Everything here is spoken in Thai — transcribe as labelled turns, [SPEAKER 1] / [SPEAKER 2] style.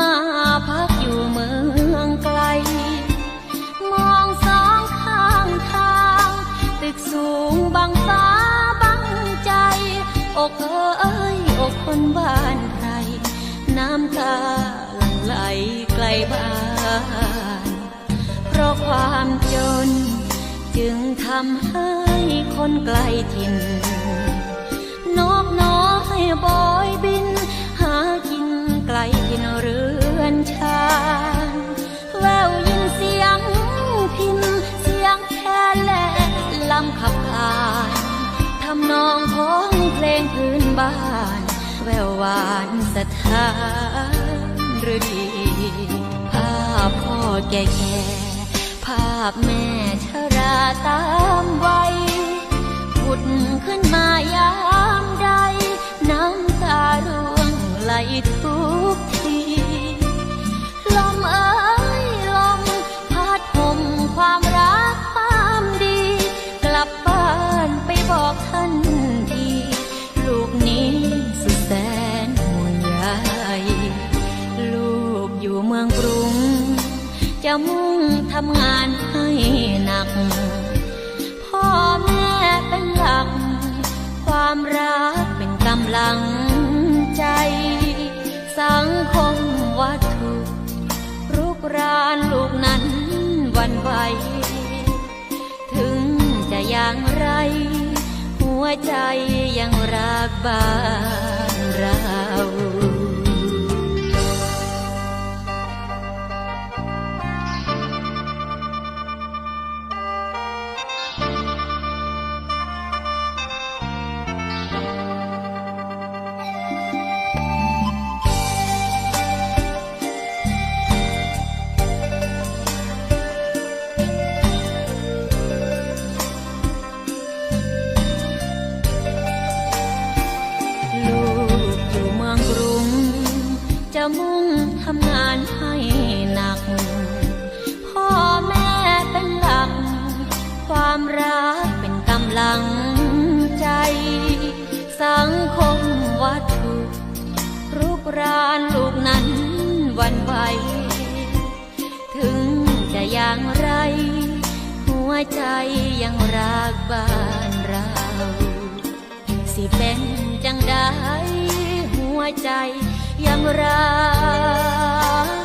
[SPEAKER 1] มาพักอยู่เมืองไกล มองสองข้างทาง ตึกสูงบังฟ้าบังใจ อกเอ้ยอกคนบ้านใคร น้ำตาหลั่งไหลไกลบ้านเพราะความจน จึงทำให้คนไกลถิ่น บ้านแววหวานสถานฤดีภาพพ่อแก่ๆภาพแม่ชราตามวัยผุดขึ้นมายามใด น้ำตาร่วงไหลทุกที จะมุ่งทำงานให้หนัก พ่อแม่เป็นหลัก ความรักเป็นกำลังใจ สังคมวัตถุรุกรานลูกนั้นวันไหวถึงจะอย่างไร หัวใจยังรักบ้านเรา อย่างไร หัวใจยังรักบ้านเรา สิเป็นจังใดหัวใจยังรัก